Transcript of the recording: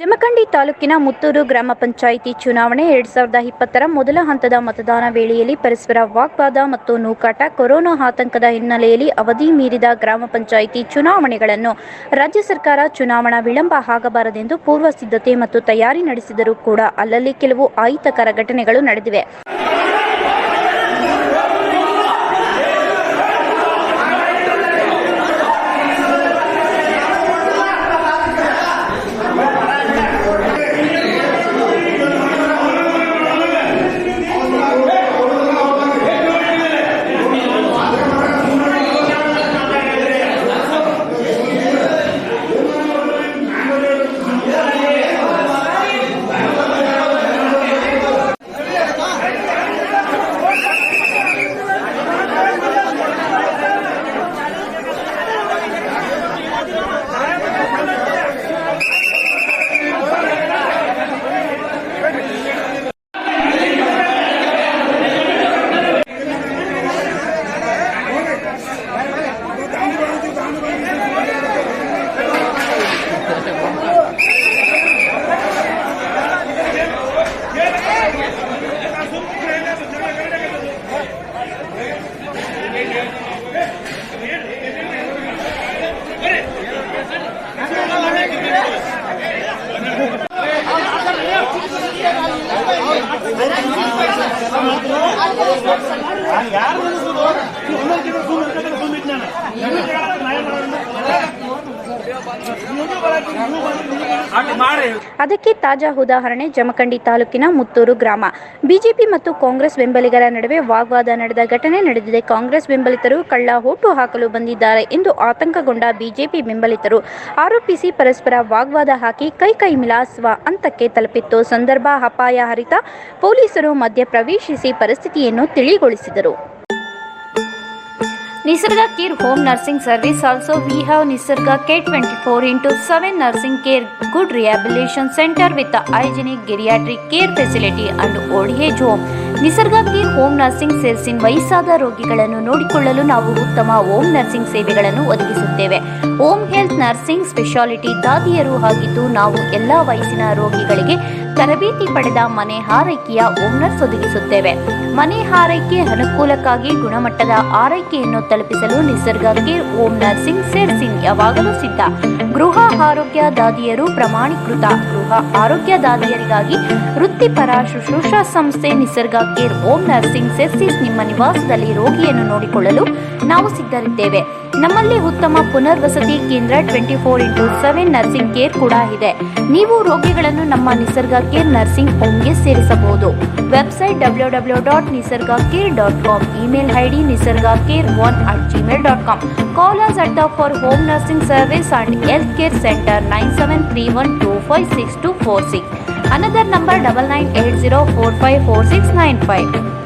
ತಾಲೂಕಿನ ಮುತ್ತೂರು ಗ್ರಾಮ ಪಂಚಾಯಿತಿ ಚುನಾವಣೆ ಎರಡ್ ಸಾವಿರದ ಇಪ್ಪತ್ತರ ಮೊದಲ ಹಂತದ ಮತದಾನ ವೇಳೆಯಲ್ಲಿ ಪರಸ್ಪರ ವಾಗ್ವಾದ ಮತ್ತು ನೂಕಾಟ, ಕೊರೋನಾ ಆತಂಕದ ಹಿನ್ನೆಲೆಯಲ್ಲಿ ಅವಧಿ ಮೀರಿದ ಗ್ರಾಮ ಪಂಚಾಯಿತಿ ಚುನಾವಣೆಗಳನ್ನು ರಾಜ್ಯ ಸರ್ಕಾರ ಚುನಾವಣಾ ವಿಳಂಬ ಆಗಬಾರದೆಂದು ಪೂರ್ವ ಸಿದ್ಧತೆ ಮತ್ತು ತಯಾರಿ ನಡೆಸಿದರೂ ಕೂಡ ಅಲ್ಲಲ್ಲಿ ಕೆಲವು ಅಹಿತಕರ ಘಟನೆಗಳು ನಡೆದಿವೆ. ಅದಕ್ಕೆ ತಾಜಾ ಉದಾಹರಣೆ ಜಮಖಂಡಿ ತಾಲೂಕಿನ ಮುತ್ತೂರು ಗ್ರಾಮ. ಬಿಜೆಪಿ ಮತ್ತು ಕಾಂಗ್ರೆಸ್ ಬೆಂಬಲಿಗರ ನಡುವೆ ವಾಗ್ವಾದ ನಡೆದ ಘಟನೆ ನಡೆದಿದೆ. ಕಾಂಗ್ರೆಸ್ ಬೆಂಬಲಿತರು ಕಳ್ಳ ಓಟು ಹಾಕಲು ಬಂದಿದ್ದಾರೆ ಎಂದು ಆತಂಕಗೊಂಡ ಬಿಜೆಪಿ ಬೆಂಬಲಿತರು. ಆರೋಪಿಸಿ ಪರಸ್ಪರ ವಾಗ್ವಾದ ಹಾಕಿ ಕೈ ಕೈ ಮಿಲಾಸುವ ಹಂತಕ್ಕೆ ತಲುಪಿತ್ತು. ಸಂದರ್ಭ ಅಪಾಯ ಹರಿತ ಪೊಲೀಸರು ಮಧ್ಯ ಪ್ರವೇಶಿಸಿ ಪರಿಸ್ಥಿತಿಯನ್ನು ತಿಳಿಗೊಳಿಸಿದರು. Nisarga Care Home Nursing Service also we have Nisarga K24 into 7 nursing care good rehabilitation center with the hygienic geriatric care facility and old age home. Nisarga care home nursing ಸೇರಿಸಿ ವಯಸ್ಸಾದ ರೋಗಿಗಳನ್ನು ನೋಡಿಕೊಳ್ಳಲು ನಾವು ಉತ್ತಮ ಹೋಮ್ ನರ್ಸಿಂಗ್ ಸೇವೆಗಳನ್ನು ಒದಗಿಸುತ್ತೇವೆ home health nursing speciality ದಾದಿಯರು ಆಗಿದ್ದು ನಾವು ಎಲ್ಲ ವಯಸ್ಸಿನ ರೋಗಿಗಳಿಗೆ ತರಬೇತಿ ಪಡೆದ ಮನೆ ಹಾರೈಕೆಯ ಓನರ್ಸ್ ನರ್ಸ್ ಒದಗಿಸುತ್ತೇವೆ ಮನೆ ಹಾರೈಕೆ ಅನುಕೂಲಕ್ಕಾಗಿ ಗುಣಮಟ್ಟದ ಆರೈಕೆಯನ್ನು ತಲುಪಿಸಲು ನಿಸರ್ಗ ಕೇರ್ ಓಂ ನರ್ಸಿಂಗ್ ಸಿಂಗ್ ಯಾವಾಗಲೂ ಸಿದ್ಧ. ಗೃಹ ಆರೋಗ್ಯ ದಾದಿಯರು ಪ್ರಮಾಣೀಕೃತ ಗೃಹ ಆರೋಗ್ಯ ದಾದಿಯರಿಗಾಗಿ ವೃತ್ತಿಪರ ಶುಶ್ರೂಷಾ ಸಂಸ್ಥೆ ನಿಸರ್ಗ ಕೇರ್ ಓಂ ನರ್ಸಿಂಗ್ ಸೆರ್ಸಿಸ್ ನಿಮ್ಮ ನಿವಾಸದಲ್ಲಿ ರೋಗಿಯನ್ನು ನೋಡಿಕೊಳ್ಳಲು ನಾವು ಸಿದ್ಧರಿದ್ದೇವೆ. ನಮ್ಮಲ್ಲಿ ಉತ್ತಮ ಪುನರ್ವಸತಿ ಕೇಂದ್ರ twenty four into seven nursing care ಕೂಡ ಇದೆ. ನೀವು ರೋಗಿಗಳನ್ನು ನಮ್ಮ ನಿಸರ್ಗ ಕೇರ್ ನರ್ಸಿಂಗ್ ಹೋಮ್ಗೆ ಸೇರಿಸಬಹುದು. Website W W dot Nisarga care dot com email I D Nisarga care one at Gmail dot com call us ಅಡ್ಡ for home nursing service and health care centre nine seven three one two five six two four six another number double nine eight zero four five four six nine five.